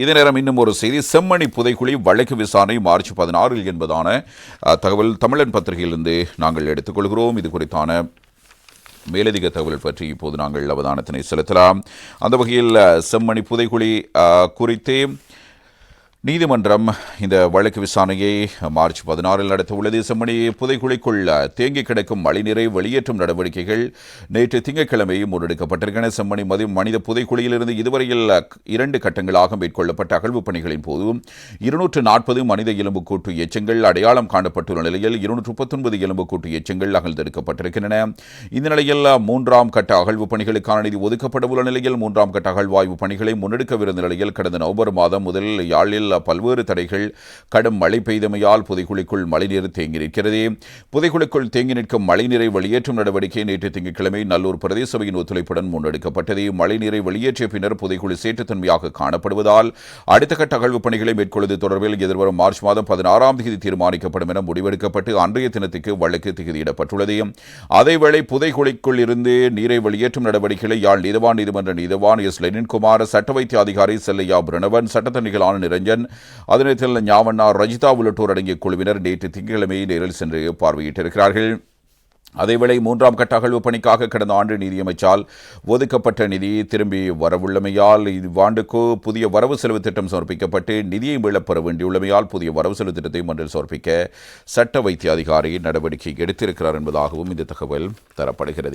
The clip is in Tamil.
இதே நேரம் இன்னும் ஒரு செய்தி. செம்மணி புதைக்குழி வழக்கு விசாரணை மார்ச் பதினாறில் என்பதான தகவல் தமிழன் பத்திரிகையிலிருந்து நாங்கள் எடுத்துக்கொள்கிறோம். இது குறித்தான மேலதிக தகவல் பற்றி இப்போது நாங்கள் அவதானத்தினை செலுத்தலாம். அந்த வகையில் செம்மணி புதைக்குழி குறித்தே குறித்து நீதிமன்றம் இந்த வழக்கு விசாரணையை மார்ச் பதினாறில் நடத்த உள்ளது. செம்மணி புதைக்குழிக்குள் தேங்கி கிடக்கும் மழைநீரை வெளியேற்றும் நடவடிக்கைகள் நேற்று திங்கட்கிழமை முன்னெடுக்கப்பட்டிருக்கின்றன. செம்மணி மதி மனித புதைக்குழியிலிருந்து இதுவரையில் இரண்டு கட்டங்களாக மேற்கொள்ளப்பட்ட அகழ்வு பணிகளின் போது இருநூற்று நாற்பது மனித எலும்புக்கூட்டு எச்சங்கள் அடையாளம் காணப்பட்டுள்ள நிலையில் இருநூற்று முப்பத்தொன்பது எலும்புக்கூட்டு எச்சங்கள் அகழ்ந்தெடுக்கப்பட்டிருக்கின்றன. இந்த நிலையில் மூன்றாம் கட்ட அகழ்வு பணிகளுக்கான நிதி ஒதுக்கப்படவுள்ள நிலையில் மூன்றாம் கட்ட அகழ்வாய்வு பணிகளை முன்னெடுக்கவிருந்த நிலையில் கடந்த நவம்பர் மாதம் முதல் யாழில் பல்வேறு தடைகள். கடும் மழை பெய்தமையால் புதைக்குழிக்குள் மழைநீர் தேங்கி நிற்கிறது புதைக்குழிக்குள் தேங்கி நிற்கும் மழைநீரை வெளியேற்றும் நடவடிக்கை நேற்று திங்கட்கிழமை நல்லூர் பிரதேச சபையின் ஒத்துழைப்புடன் முன்னெடுக்கப்பட்டது. மழைநீரை வெளியேற்றிய பின்னர் புதைக்குழி சேற்றுத்தன்மையாக காணப்படுவதால் அடுத்த கட்ட அகழ்வு பணிகளை மேற்கொள்வது தொடர்பில் எதிர்வரும் மார்ச் மாதம் பதினாறாம் தேதி தீர்மானிக்கப்படும் என முடிவெடுக்கப்பட்டு அன்றைய தினத்துக்கு வழக்கு திகதியிடப்பட்டுள்ளது. அதேவேளை புதைக்குழிக்குள் இருந்து நீரை வெளியேற்றும் நடவடிக்கைகளை யாழ் நீதவான் நீதிமன்ற நீதவான் எஸ். லெனின்குமார் சட்ட வைத்திய அதிகாரி செல்லையா பிரணவன் சட்டத்தணிகளான நிரஞ்சன் அதனத்தில் ஞாவண்ணா ரஜிதா உள்ளிட்டோர் அடங்கிய குழுவினர் நேற்று திங்கட்கிழமை நேரில் சென்று பார்வையிட்டிருக்கிறார்கள். அதேவேளை மூன்றாம் கட்ட அகழ்வு பணிக்காக கடந்த ஆண்டு நிதியமைச்சால் ஒதுக்கப்பட்ட நிதி திரும்பி வரவுள்ளமையால் இவ்வாண்டுக்கு புதிய வரவு செலவு திட்டம் சமர்ப்பிக்கப்பட்டு நிதியை மீளப்பெற வேண்டியுள்ளமையால் புதிய வரவு செலவு திட்டத்தை மன்றில் சமர்ப்பிக்க சட்ட வைத்திய அதிகாரி நடவடிக்கை எடுத்திருக்கிறார் என்பதாகவும் இந்த தகவல் தரப்படுகிறது.